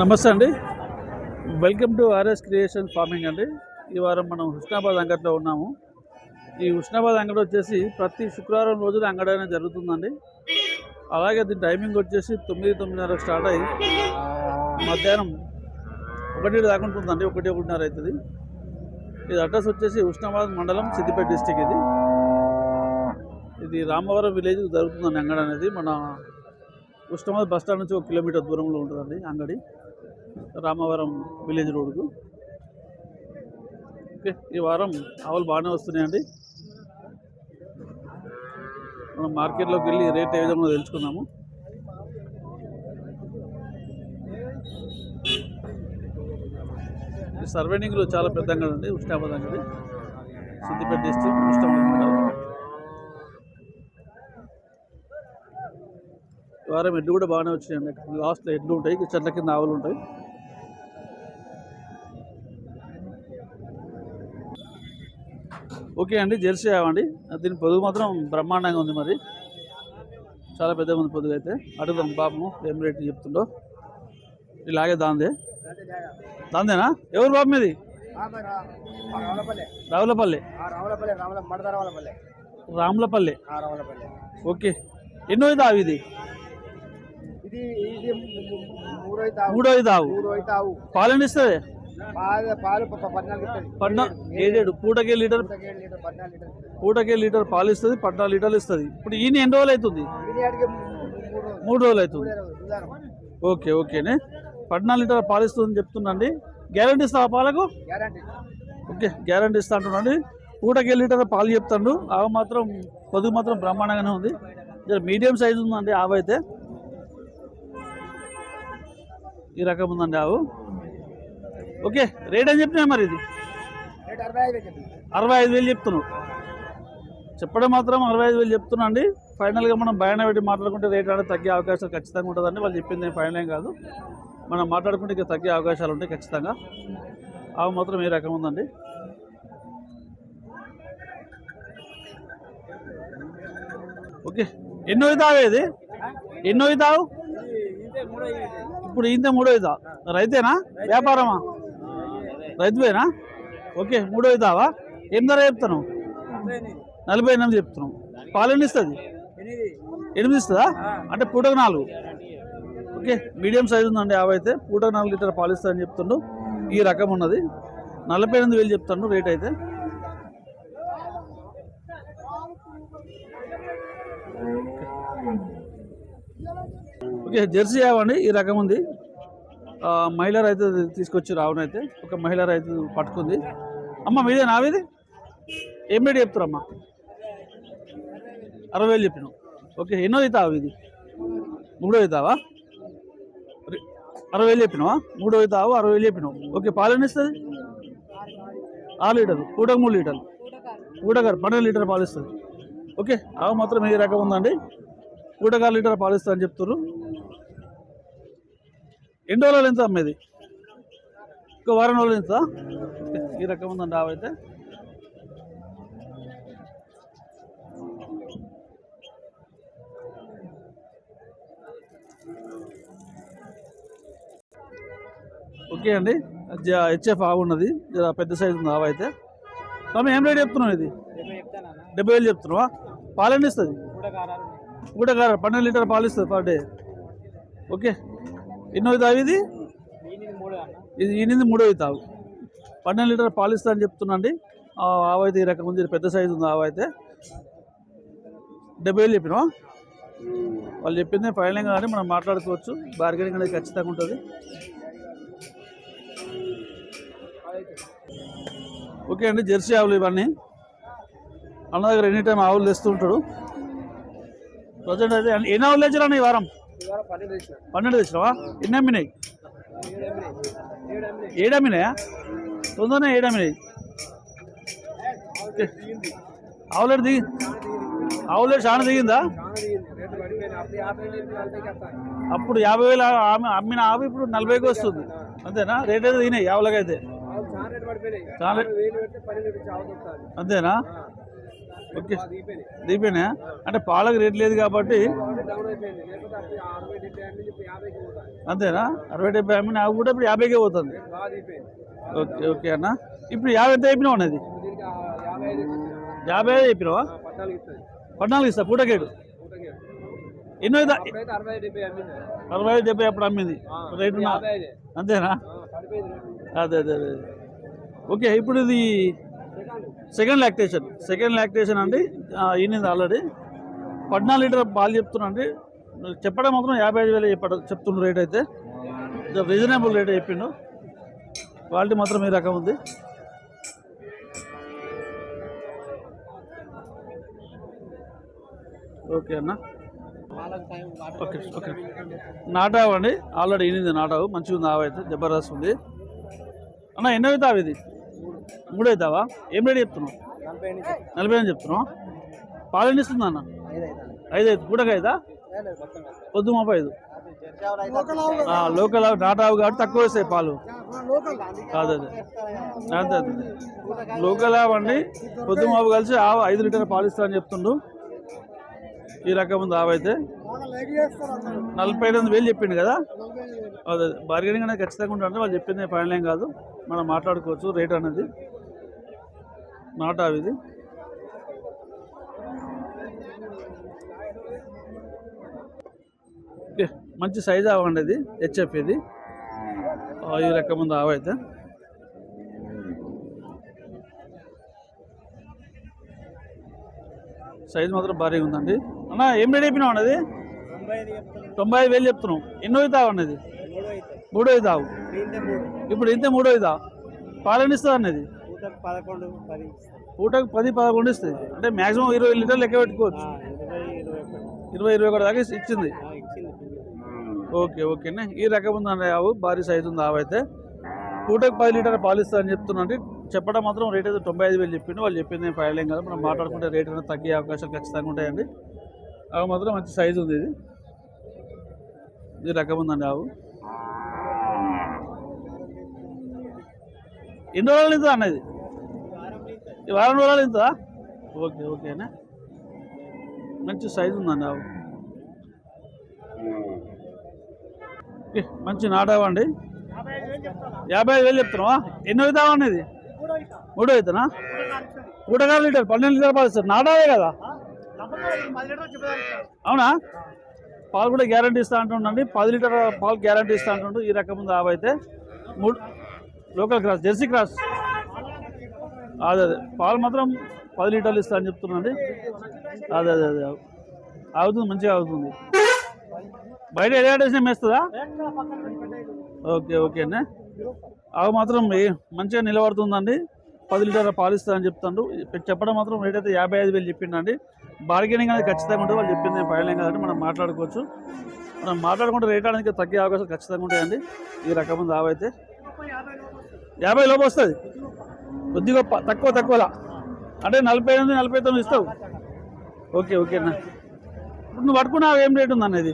నమస్తే అండి. Welcome to RS creation farming అండి. ఈ వారం మనం హుస్నాబాద్ అంగడిలో ఉన్నాము. ఈ హుస్నాబాద్ అంగడి వచ్చేసి ప్రతి శుక్రవారం రోజున అంగడి జరుగుతుందండి. అలాగే దీని టైమింగ్ వచ్చేసి తొమ్మిది తొమ్మిదిన్నర స్టార్ట్ అయ్యి మధ్యాహ్నం ఒకటి దాకా ఉంటుందండి. ఒకటి ఒకటిన్నర అవుతుంది. ఇది అడ్రస్ వచ్చేసి హుస్నాబాద్ మండలం సిద్దిపేట డిస్టిక్ ఇది. ఇది రామవరం విలేజ్ జరుగుతుందండి అంగడి అనేది. మన ఉష్ణమాద్ బస్ స్టాండ్ నుంచి ఒక కిలోమీటర్ దూరంలో ఉంటుందండి అంగడి. రామవరం విలేజ్ రోడ్కు ఓకే ఈ వారం ఆవులు బాగానే వస్తున్నాయండి. మనం మార్కెట్లోకి వెళ్ళి రేట్ ఏ విధంగా తెలుసుకున్నాము ఈ సర్వైనింగ్లో చాలా పెద్ద అండి ఉష్ణాబాద్ అంగడి సిద్దిపేట డిస్ట్రిక్ట్ ఉష్ణాబాద్ ఈ వారం ఎడ్లు కూడా బాగానే వచ్చినాయండి. లాస్ట్లో ఎడ్లు ఉంటాయి చెట్ల కింద ఆవులు ఉంటాయి. ఓకే అండి జెర్సీ ఆవండి. దీని పొదుగు మాత్రం బ్రహ్మాండంగా ఉంది మరి. చాలా పెద్దగా ఉంది పొదుగు అయితే. అడుగుదాం పాపము ఏం రేట్ చెప్తుండో. ఇలాగే దాందే. దాందేనా? ఎవరు బాబు మీది? రావులపల్లె. రాములపల్లి. రావులపల్లె ఓకే. ఎన్నో దావు ఇది? మూడో దావు. పాలన ఇస్తుంది? పాలు పద్నాలుగు ఏడేడు పూటకే లీటర్? పూటకి లీటర్ పాలు ఇస్తుంది పద్నాలుగు లీటర్లు ఇస్తుంది. ఇప్పుడు ఈయన ఎన్ని రోజులు అవుతుంది? మూడు రోజులు. అవుతుంది. ఓకే ఓకేనే. పద్నాలుగు లీటర్ పాలు ఇస్తుందని చెప్తుండండి. గ్యారంటీ ఇస్తావా పాలకు? గ్యారంటీ. ఓకే గ్యారంటీ ఇస్తా అంటున్నాండి పూటకే లీటర్ పాలు చెప్తాడు. ఆవు మాత్రం పొదుగు మాత్రం బ్రహ్మాండంగానే ఉంది. మీడియం సైజు ఉందండి ఆవు అయితే. ఈ రకం ఉందండి ఆవు. ఓకే రేట్ అని చెప్పినా మరి ఇది? అరవై ఐదు వేలు చెప్తున్నావు. చెప్పడం మాత్రం అరవై ఐదు వేలు చెప్తున్నా అండి. ఫైనల్గా మనం బయాన పెట్టి మాట్లాడుకుంటే రేట్ అనేది తగ్గే అవకాశాలు ఖచ్చితంగా ఉంటుందండి. వాళ్ళు చెప్పింది ఫైనల్ ఏం కాదు. మనం మాట్లాడుకుంటే ఇక తగ్గే అవకాశాలు ఉంటాయి ఖచ్చితంగా. ఆవు మాత్రం ఏ రకం ఉందండి? ఓకే ఎన్నో ఇదావు ఇది? ఎన్నో ఇదావు ఇప్పుడు ఇంత మూడో ఇదా? రైతేనా? వ్యాపారమా? రైతువేనా? ఓకే మూడో ఇదావా? ఏం ధర చెప్తాను నలభై ఎనిమిది చెప్తున్నాం పాలు ఎన్ని ఇస్తుంది? ఎనిమిది ఇస్తుందా? అంటే పూటకు నాలుగు. ఓకే మీడియం సైజ్ ఉందండి యాభై అయితే పూటకు నాలుగు లీటర్ పాలు ఇస్తుందని చెప్తుండు. ఈ రకం ఉన్నది. నలభై ఎనిమిది వేలు చెప్తాను రేట్ అయితే. ఓకే జెర్సీ యావండి ఈ రకం ఉంది. మహిళ రైతు తీసుకొచ్చి రావునైతే ఒక మహిళ రైతు పట్టుకుంది. అమ్మ మీదే నావిది? ఏం రేట్ చెప్తారమ్మా? అరవై వేలు చెప్పినావు. ఓకే ఎన్నో అవుతావు ఇది? మూడో అవుతావా అరవై వేలు చెప్పినావా? మూడో అవుతావు అరవై వేలు చెప్పినావు. ఓకే పాలు ఎన్ని ఇస్తుంది? ఆరు లీటర్లు. పూటకు మూడు లీటర్లు. పూటగారు పన్నెండు లీటర్ పాలు ఇస్తుంది. ఓకే ఆవు మాత్రం ఏ రకం ఉందండి? పూటగారు లీటర్ పాలు ఇస్తా అని చెప్తున్నారు ఎన్ని రోజులు ఎంత అమ్మేది ఒక వారం రోజులు ఎంత ఓకే, ఈ రకం ఉందండి ఆవు అయితే. ఓకే అండి. హెచ్ఎఫ్ ఆవు ఉన్నది. పెద్ద సైజు ఉంది ఆవు అయితే. స్వామి ఏం రేట్ చెప్తున్నావు ఇది? డెబ్బై వేలు చెప్తున్నావా? పాలు ఎన్ని ఇస్తుంది? కూడా కాదు పన్నెండు లీటర్ పాలు ఇస్తుంది పర్ డే. ఓకే. ఎన్నో తావు ఇది? ఇది ఈనింది మూడో తావు. పన్నెండు లీటర్ పాలు అని చెప్తున్నాండి ఆ ఆవు అయితే ఈ రకం ఉంది. పెద్ద సైజు ఉంది ఆవు అయితే. డెబ్బై వేలు చెప్పినా వాళ్ళు చెప్పింది ఫైనల్ కానీ మనం మాట్లాడుకోవచ్చు. బార్గెనింగ్ అనేది ఖచ్చితంగా ఉంటుంది. ఓకే అండి జెర్సీ ఆవులు ఇవన్నీ. అన్న దగ్గర ఎనీ టైం ఆవులు తెస్తూ ఉంటాడు. ప్రజెంట్ అయితే ఎన్ని ఆవులు తెచ్చినా ఈ వారం? పన్నెండు తెచ్చినావా ఎన్ని అమ్మినాయి? ఏడు అమ్మినాయా? తొందరనే ఏడు అమ్మినాయి. ఓకే. ఆవులేడు దిగి ఆవులేడు చాలా దిగిందా? అప్పుడు యాభై వేలు అమ్మిన ఆవు ఇప్పుడు నలభైకి వస్తుంది. అంతేనా? రేట్ అయితే దిగినాయి ఆవుతాను అంతేనా? ఓకే. దీపేనా? అంటే పాలకు రేట్ లేదు కాబట్టి అంతేనా? అరవై డెబ్బై అమ్మిన నాకు కూడా ఇప్పుడు యాభైకే పోతుంది. ఓకే ఓకే అన్న. ఇప్పుడు యాభై ఎంత అయిపోయినావు అన్నది యాభై ఐదు అయిపోయినావా పద్నాలుగు ఇస్తా పూటకేడు ఎన్నో ఇదా అరవై ఐదు డెబ్బై అప్పుడు అమ్మింది. రేటు అంతేనా? అదే అదే అదే. ఓకే ఇప్పుడు ఇది సెకండ్ లాక్టేషన్. సెకండ్ లాక్టేషన్ అండి. ఈనింది ఆల్రెడీ. పద్నాలుగు లీటర్ పాలు చెప్తున్నా అండి. చెప్పడం మాత్రం యాభై ఐదు వేలు చెప్పడం చెప్తున్న రేట్ అయితే. రీజనబుల్ రేట్ చెప్పిండు. క్వాలిటీ మాత్రం ఈ రకం ఉంది. ఓకే అన్న. Okay okay. నాటావు అండి. ఆల్రెడీ ఈనింది నాటావు మంచిగా ఉంది ఆవు అయితే. జబర్దస్త్ ఉంది అన్న ఎన్నో అవుతావు ఇది? మూడు అవుతావా ఏం రేట్ చెప్తున్నావు? నలభై అని చెప్తున్నావు? పాలు ఎన్ని ఇస్తుంది అన్న ఐదు ఐదు పూటగా ఐదా పొద్దు ముప్పై ఐదు. లోకల్ ఆవు, నాటు ఆవు కాబట్టి తక్కువ వస్తాయి పాలు. అదే. అదే అదే అదే లోకల్ ఆవు అండి. పొద్దు ఆవు కలిసి ఆవు ఐదు లీటర్ పాలు ఇస్తారని చెప్తుండు. ఈ రకం ఉంది ఆవైతే నలభై ఎనిమిది వేలు చెప్పిండు కదా? అదే బార్గెనింగ్ అనేది ఖచ్చితంగా ఉంటుంది వాళ్ళు చెప్పింది ఫైనల్ ఏం కాదు. మనం మాట్లాడుకోవచ్చు రేట్ అనేది. నాట్ ఆవు ఇది. మంచి సైజ్ అవ్వండి ఇది హెచ్ఎఫ్ ఇది. ఈ రకం ఉంది ఆవైతే సైజ్ మాత్రం భారీగా ఉందండి. అన్న ఏం రెడీ అయిపోయినావు అన్నది తొంభై ఐదు వేలు చెప్తున్నావు. ఎన్నో అవుతావు అన్నది మూడో అవుతావు. ఇప్పుడు ఇంతే మూడో అవుతావు. పాలన ఇస్తుంది అన్నది పూటకు పది పదకొండు ఇస్తుంది అంటే మాక్సిమం ఇరవై లీటర్లు లెక్క పెట్టుకోవచ్చు. ఇరవై ఇరవై ఒకటి ఇరవై ఒకటి దాకా ఇచ్చింది. ఇచ్చింది ఓకే ఓకేనే ఈ రకం ఉందండి ఆవు భారీ సైజు ఉంది ఆవు అయితే. పూటకు పది లీటర్ పాలు ఇస్తా అని చెప్తున్నాండి చెప్పడం మాత్రం రేట్ అయితే తొంభై ఐదు వేలు చెప్పిండు. వాళ్ళు చెప్పింది ఏం ఫైల్ ఏం మనం మాట్లాడుకుంటే రేట్ అనేది తగ్గే అవకాశాలు ఖచ్చితంగా ఉంటాయండి. ఆవు మాత్రం మంచి సైజు ఉంది ఇది. ఇది రకం ఉందండి ఆవు. ఎన్ని రోజులు ఇంత అన్నది ఈ వారం రోజులు ఇంత ఓకే ఓకేనా మంచి సైజు ఉందండి ఆవు. మంచి నాటావండి యాభై ఐదు వేలు చెప్తున్నావా? ఎన్ని అవుతావా అనేది మూడు అవుతానా? పూటగారు లీటర్ పన్నెండు లీటర్ పాలు నాటావే కదా? అవునా? పాలు కూడా గ్యారంటీ ఇస్తా అంటుండండి పది లీటర్ పాలు గ్యారంటీ ఇస్తా అంటుండు. ఈ రకం ఉంది ఆవు అయితే. మూడు లోకల్ క్రాస్ జెర్సీ క్రాస్. అదే అదే. పాలు మాత్రం పది లీటర్లు ఇస్తా అని చెప్తున్నాండి అదే అదే అదే. అవుతుంది మంచిగా అవుతుంది బయట ఎలాంటి వేస్తుందా ఓకే ఓకే అన్న. ఆవు మాత్రం మంచిగా నిలబడుతుందండి. పది లీటర్ పాలు ఇస్తుందని చెప్తాడు. చెప్పడం మాత్రం రేట్ అయితే యాభై ఐదు వేలు చెప్పిండండి బార్గెనింగ్ అనేది ఖచ్చితంగా ఉంటుంది. వాళ్ళు చెప్పింది ఫైనల్ కాబట్టి మనం మాట్లాడుకోవచ్చు. మనం మాట్లాడుకుంటే రేట్ అనేది తగ్గే అవకాశాలు ఖచ్చితంగా ఉంటాయండి. ఈ రకం ఉంది. అయితే యాభై లోపు వస్తుంది. కొద్ది గొప్ప తక్కువ తక్కువలా. అంటే నలభై ఎనిమిది నలభై తొమ్మిది ఇస్తావు. ఓకే ఓకే అన్న. ఇప్పుడు నువ్వు పట్టుకున్నావు ఏం రేట్ ఉంది ఇది?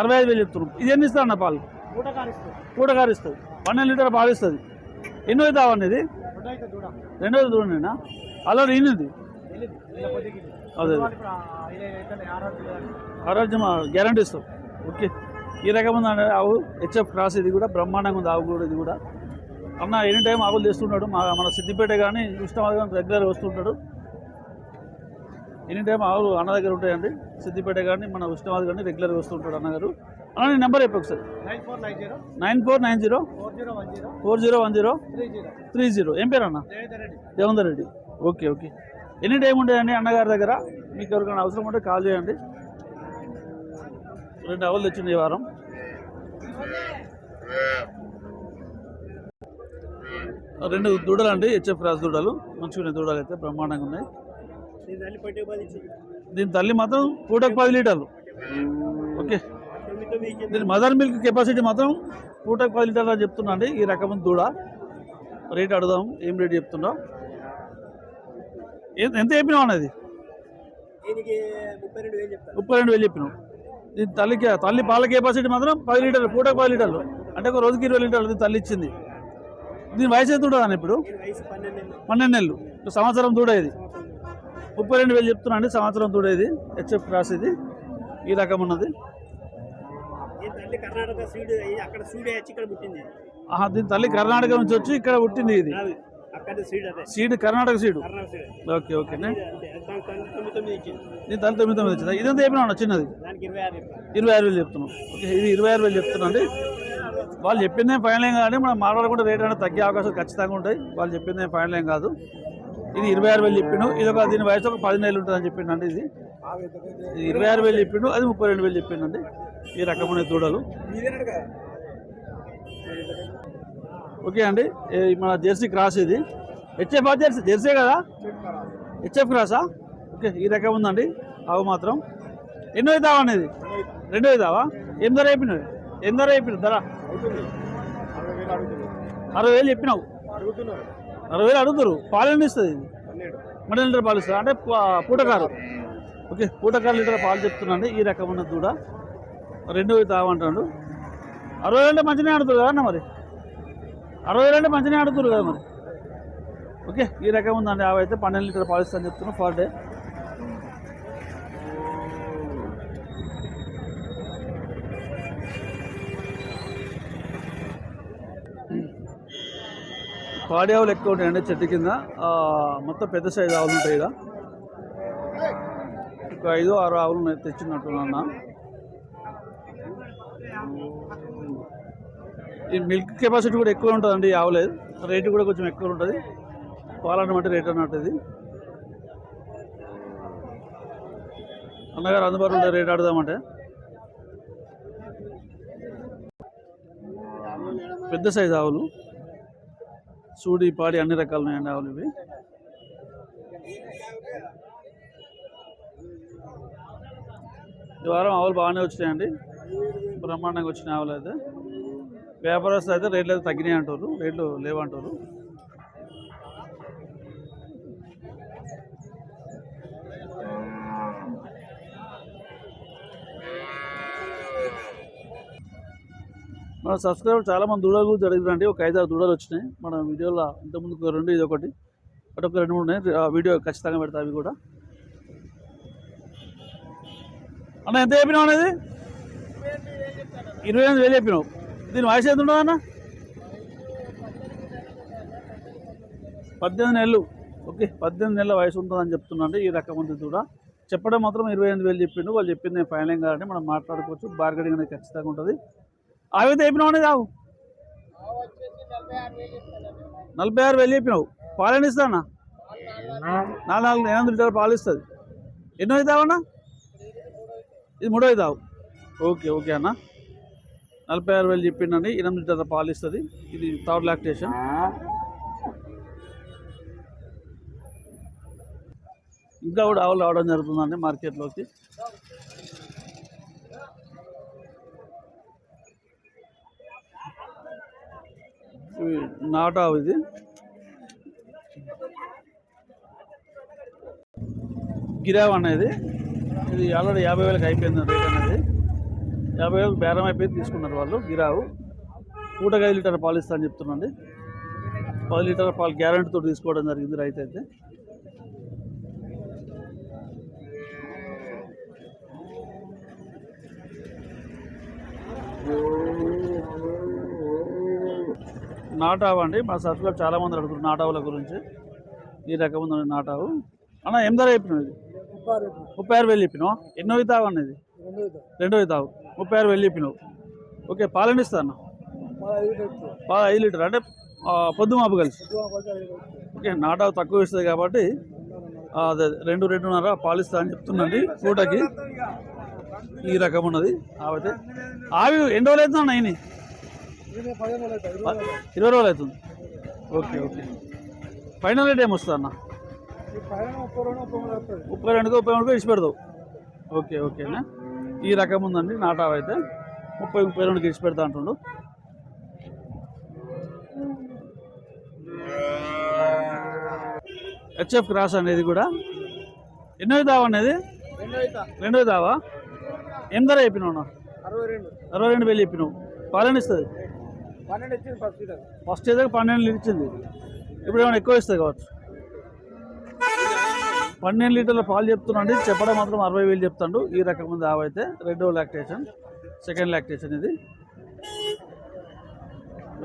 అరవై ఐదు వేలు చెప్తున్నావు ఇది ఎన్ని ఇస్తావు అన్న పాలు? పూట ఇస్తుంది. పన్నెండు లీటర్ పాలు ఇస్తుంది. ఎన్నో అవుతావు అనేది పూట అయితే అన్న రెండోది చూడండి అలా ఈయనది? అదే ఆరోగ్యం గ్యారంటీ ఇస్తాం. ఓకే ఈ రకం ఉందండి ఆవు హెచ్ఎఫ్ క్రాస్ ఇది కూడా బ్రహ్మాండంగా ఉంది ఆవు కూడా ఇది కూడా. అన్న ఎనీ టైం ఆవులు తెస్తుంటాడు. మా మన సిద్దిపేట కానీ కృష్ణమాది కానీ రెగ్యులర్ వస్తుంటాడు. ఎనీ టైం ఆవులు అన్న దగ్గర ఉంటాయండి. సిద్దిపేట కానీ మన కృష్ణమాది కానీ రెగ్యులర్ వస్తుంటాడు అన్నగారు. అన్న నీ నెంబర్ చెప్పు ఒకసారి. Nine four nine zero. Nine four nine zero. Four zero one zero. Three zero. ఏం పేరు అన్న? Devender Reddy. Okay okay. Any time ఉండేదండి అన్నగారి దగ్గర. మీకు ఎవరికైనా అవసరం ఉంటే కాల్ చేయండి. రెండు అవర్లు తెచ్చింది ఈ వారం. రెండు దూడలు అండి హెచ్ఎఫ్ రాజు దూడలు. మంచిగా ఉన్నాయి దూడలు అయితే బ్రహ్మాండంగా ఉన్నాయి. నేను తల్లి దీని తల్లి మాత్రం పూటకు పది లీటర్లు. ఓకే. దీని మదర్ మిల్క్ కెపాసిటీ మాత్రం పూటకు పది లీటర్లు అని చెప్తున్నా అండి ఈ రకమైన దూడ. రేట్ అడుగుదాం ఏం రేట్ చెప్తున్నావు? ఎంత చెప్పినావు అన్నది ముప్పై రెండు వేలు చెప్పినావు. దీని తల్లికి తల్లి పాల కెపాసిటీ మాత్రం పది లీటర్లు పూటకు పది లీటర్లు. అంటే ఒక రోజుకి ఇరవై లీటర్లు దీని తల్లి ఇచ్చింది. దీని వయసు ఎంత ఉంటుంది అన్న ఇప్పుడు? పన్నెండు నెలలు. సంవత్సరం దూడ ఇది. ముప్పై రెండు వేలు చెప్తున్నా అండి సంవత్సరం తోడేది హెచ్ఎఫ్ క్రాస్ ఇది. ఈ రకం ఉన్నది. దీని తల్లి కర్ణాటక నుంచి వచ్చి ఇక్కడ పుట్టింది ఇది. సీడ్ కర్ణాటక సీడు ఓకే తొమ్మిది ఇచ్చింది. దీని తొమ్మిది తొమ్మిది వచ్చింది ఇదంతా చెప్పినా చిన్నది. ఇరవై ఆరు వేలు చెప్తున్నాం. ఓకే ఇది ఇరవై ఆరు వేలు చెప్తున్నా అండి. వాళ్ళు చెప్పిందే ఫైనల్ ఏం కాదు మనం మాట్లాడకుండా రేట్ అనేది తగ్గే అవకాశాలు ఖచ్చితంగా ఉంటాయి. వాళ్ళు చెప్పిందే ఫైనల్ ఏం కాదు. ఇది ఇరవై ఆరు వేలు చెప్పిండు. ఇది ఒక దీని వయసు ఒక పది నెలలు ఉంటుందని చెప్పిండు అండి ఇది. ఇది ఇరవై ఆరు వేలు చెప్పిండు. అది ముప్పై రెండు వేలు చెప్పిండు అండి. ఈ రకమైన దూడలు. ఓకే అండి. మన జెర్సీ క్రాస్ ఇది. HF jersey? జెర్సీ కదా? హెచ్ఎఫ్ క్రాసా ఓకే ఈ రకం ఉందండి. అవి మాత్రం. ఎన్నో అవుతావా అనేది రెండో అవుతావా ఏం ధర అయిపోయినవి ఏం ధర అయిపోయినవి ధర? అరవై వేలు చెప్పినావు. అరవై వేలు అడుగుతారు. పాలు ఎన్ని ఇస్తుంది ఇది? మూడు లీటర్ పాలు ఇస్తుంది? అంటే పూటకారు ఓకే పూటకారు లీటర్ పాలు చెప్తున్నాండి. ఈ రకం ఉన్నది దూడ రెండో తావంటాడు అరవై వేలు మంచిగా అడుగుతారు కదా మరి? అరవై రెండు అంటే మంచిగా ఆడుతున్నారు కదా మరి. ఓకే ఈ రకం ఉందండి. అవి అయితే పన్నెండు లీటర్ పాలు అని చెప్తున్నాను ఫర్ డే. పాడి ఆవులు ఎక్కువ ఉంటాయండి చెట్టు కింద. మొత్తం పెద్ద సైజు ఆవులు ఉంటాయి ఇక్కడ ఒక ఐదు ఆరు ఆవులు నేను తెచ్చినట్టున్నా ఈ మిల్క్ కెపాసిటీ కూడా ఎక్కువ ఉంటుందండి ఆవులేదు. రేటు కూడా కొంచెం ఎక్కువ ఉంటుంది. పాలన్నమాట రేట్ అన్నట్టు ఇది. అన్నగారు అందుబాటులో ఉండే రేట్ ఆడదామంటే పెద్ద సైజు ఆవులు. సూడి పాడి అన్ని రకాలు ఉన్నాయండి ఆవులు ఇవి. ఈ వారం ఆవులు బాగానే వచ్చినాయండి. బ్రహ్మాండంగా వచ్చిన ఆవులు అయితే. వ్యాపారస్తులు అయితే రేట్లు అయితే తగ్గినాయి అంటారు రేట్లు లేవంటారు. మన సబ్స్క్రైబర్ చాలా మంది దూడలు గురించి అడిగారండి ఒక ఐదారు దూడలు వచ్చినాయి. మన వీడియోలో ఇంతకుముందు రెండు ఇది ఒకటి. అటు ఒక రెండు మూడు ఉన్నాయి. ఆ వీడియో ఖచ్చితంగా పెడతా అవి కూడా. అన్న ఎంత చెప్పినావు అనేది ఇరవై ఎనిమిది వేలు చెప్పినావు. దీని వయసు ఎంత ఉండదు అన్న పద్దెనిమిది నెలలు. ఓకే పద్దెనిమిది నెలల వయసు ఉంటుందని చెప్తున్నాండి ఈ రకం ఉంది కూడా చెప్పడం మాత్రం ఇరవై ఎనిమిది వేలు చెప్పిండు. వాళ్ళు చెప్పింది నేను ఫైనల్ కాబట్టి మనం మాట్లాడుకోవచ్చు. బార్గెనింగ్ అనేది ఖచ్చితంగా ఉంటుంది. ఆవితే చెప్పినావు అనేది ఆవు నలభై ఆరు వేలు చెప్పినావు. పాలు ఇస్తానా నాలుగు నాలుగు ఎనిమిది లీటర్ పాలు ఇస్తుంది. ఎన్నో అవుతావన్నా ఇది మూడో అవుతావు ఓకే ఓకే అన్న. నలభై ఆరు వేలు చెప్పిండండి ఎనిమిది లీటర్ పాలు ఇస్తుంది ఇది థర్డ్ లాక్టేషన్. ఇంకా కూడా ఆవులు రావడం జరుగుతుందండి మార్కెట్లోకి. ఇవి నాటు ఆవు ఇది. గిరావ్ అనేది. ఇది ఆల్రెడీ యాభై వేలకు అయిపోయింది రేట్ అనేది. యాభై వేలకు బేరం అయిపోయింది తీసుకున్నారు వాళ్ళు. గిరావు. పూటగా ఐదు లీటర్ పాలు ఇస్తా అని చెప్తున్నాండి. పది లీటర్ పాలు గ్యారంటీతో తీసుకోవడం జరిగింది రైతు అయితే నాటావు అండి. మా సబ్స్క్రైబ్ చాలా మంది అడుగుతున్నారు నాటావుల గురించి. ఈ రకం ఉందండి నాటావు. అన్న ఏం ధర చెప్పినావు ఇది? ముప్పై ఆరు వేలు చెప్పినావు? ఎన్నో అవుతావు అన్నది రెండో అవుతావు ముప్పై ఆరు వేలు చెప్పినావు. ఓకే పాలెండి ఇస్తాను అన్న? ఐదు లీటర్. అంటే పొద్దు మాపు కలిసి. ఓకే నాటా తక్కువ ఇస్తుంది కాబట్టి అదే రెండు రెండున్నర పాలు అని చెప్తుందండి పూటకి. ఈ రకం ఉన్నది. ఆవితే ఆవి ఎన్ని రోజులు అవుతుంది అన్న ఇరవై రోజులు అవుతుంది. Okay okay. ఫైనల్ రేట్ ఏమొస్తుంది అన్న? ముప్పై రెండుకో ముప్పై మూడుకో ఇచ్చి పెడతావు. ఓకే ఓకేనా ఈ రకం ఉందండి నాటావు అయితే. ముప్పై ముప్పై రెండుకి ఇచ్చి పెడతా అంటుండు. హెచ్ఎఫ్ క్రాస్ అనేది కూడా. ఎన్నో దావా అనేది రెండో దావా ఏం ధర చెప్పినావు? అరవై రెండు. అరవై రెండు వేలు చెప్పినావు. ఇస్తుంది? పన్నెండు ఇచ్చింది ఫస్ట్ ఏదో పన్నెండు ఇచ్చింది. ఇప్పుడు ఏమైనా ఎక్కువ ఇస్తుంది కావచ్చు? పన్నెండు లీటర్ల పాలు చెప్తున్నాండి చెప్పడం మాత్రం అరవై వేలు చెప్తాడు. ఈ రకం ఉంది ఆవైతే రెండో లాక్టేషన్ సెకండ్ లాక్టేషన్ ఇది.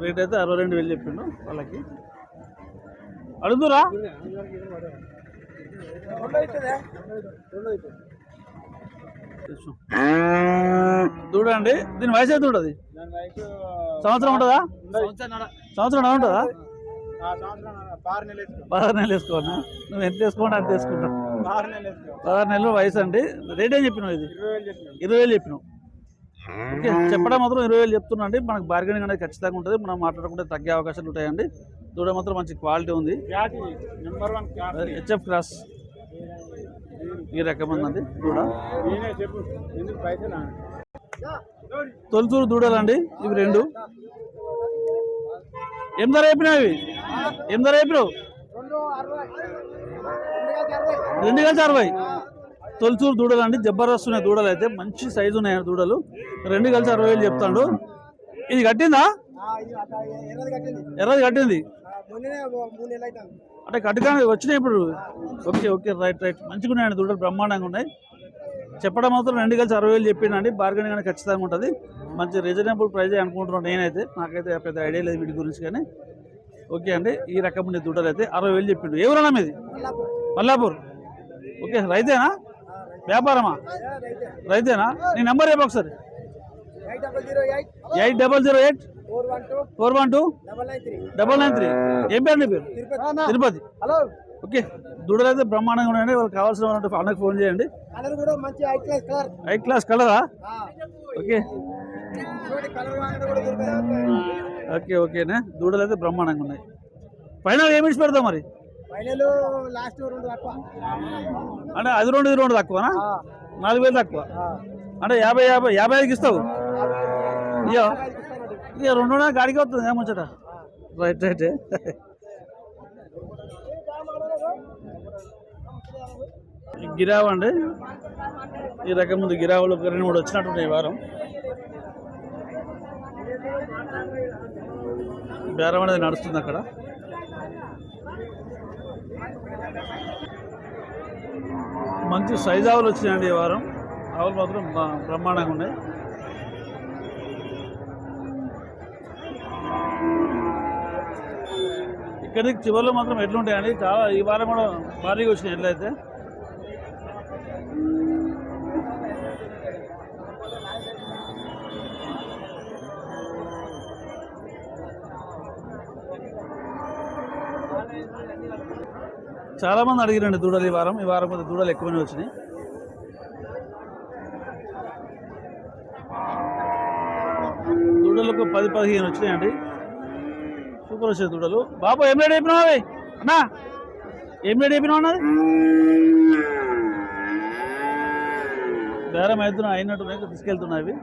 రేట్ అయితే అరవై రెండు వేలు చెప్పిండు వాళ్ళకి. అడుగురా? చూడండి. దీని వయసు అయితే ఉంటుంది? సంవత్సరం ఉంటుందా. సంవత్సరం ఉంటుందా? పదహారు నెలలు వేసుకోనా నువ్వు ఎంత వేసుకోండి అంత వేసుకుంటా. పదహారు నెలలు వయసు అండి రేట్ ఏం చెప్పినావు ఇది? ఇరవై వేలు చెప్పినావు. ఓకే చెప్పడం మాత్రం ఇరవై వేలు చెప్తున్నా అండి మనకు బార్గెనింగ్ అనేది ఖచ్చితంగా ఉంటుంది. మనం మాట్లాడుకుంటే తగ్గే అవకాశాలు ఉంటాయండి. దూడ మాత్రం మంచి క్వాలిటీ ఉంది. HF cross. ఈ రకం ఉందండి దూడ. నేనే చెప్పు. ఎందుకు పైసలు? తొలిచూరు దూడలండి ఇవి రెండు. ఏం ధర చెప్పినావు ఏం ధర చెప్పినావు? రెండు కలిసి అరవై. తొలిచూరు దూడలు అండి జబర్దస్త్ ఉన్నాయి దూడలు అయితే మంచి సైజు ఉన్నాయి దూడలు. రెండు కలిసి అరవై వేలు చెప్తాడు. ఇది కట్టిందా? ఎర్రది కట్టింది. అంటే కట్టుకాని వచ్చినాయి ఇప్పుడు. Okay okay right right. మంచిగా ఉన్నాయండి దూడలు బ్రహ్మాండంగా ఉన్నాయి. చెప్పడం మాత్రం రెండు కలిసి అరవై వేలు చెప్పిందండి బార్గెన్ కానీ ఖచ్చితంగా ఉంటుంది. మంచి రీజనబుల్ ప్రైజే అనుకుంటున్నాను నేనైతే. నాకైతే పెద్ద ఐడియా లేదు వీటి గురించి కానీ. ఓకే అండి. ఈ రకం ఉండే దూడలు అయితే అరవై వేలు చెప్పిండు. ఎవరన్నా మీది? మల్లాపూర్. ఓకే రైతేనా? వ్యాపారమా? రైతేనా? నీ నెంబర్ చెప్పు ఒకసారి. Eight double zero eight. Four one two. Double nine three. ఏం పేరు నీ పేరు? తిరుపతి. హలో. ఓకే దూడలు అయితే బ్రహ్మాండంగా ఉన్నాయండి. వాళ్ళకి కావాల్సిన అన్నకు ఫోన్ చేయండి. హై క్లాస్ కలరా? ఓకే. ఓకే ఓకేనే? దూడలు అయితే బ్రహ్మాండంగా ఉన్నాయి. ఫైనల్ ఏమి ఇచ్చి పెడతాం మరి? అంటే అది రెండు ఇది రెండు తక్కువనా? నాలుగు వేలు తక్కువ. అంటే యాభై యాభై యాభై ఐదుకి ఇస్తావు? ఇయ్యో. ఇక రెండు గాడికి వస్తుంది ఏముంచట రైట్ రైట్. గిరావ అండి. ఈ రకం ముందు గిరావులు రెండు మూడు వచ్చినట్టున్నాయి వారం. బేరం అనేది నడుస్తుంది అక్కడ. మంచి సైజ్ ఆవులు వచ్చినాయండి ఈ వారం. ఆవులు మాత్రం బ- బ్రహ్మాండంగా ఉన్నాయి. ఇక్కడికి చివరిలో మాత్రం ఎట్లుంటాయండి చాలా ఈ వారం కూడా భారీగా వచ్చినాయి ఎట్లయితే చాలా మంది అడిగిరండి దూడలు ఈ వారం. ఈ వారం కొద్దిగా దూడలు ఎక్కువనే వచ్చినాయి. దూడలకు పది పదిహేను వచ్చినాయండి. సూపర్ వచ్చాయి దూడలు. బాబు ఏం రేట్ అయిపోయినావు అవి? అన్నా ఏం రేట్ అయిపోయినావు అన్నది బేరం అవుతున్నా అయినట్టు తీసుకెళ్తున్నాయి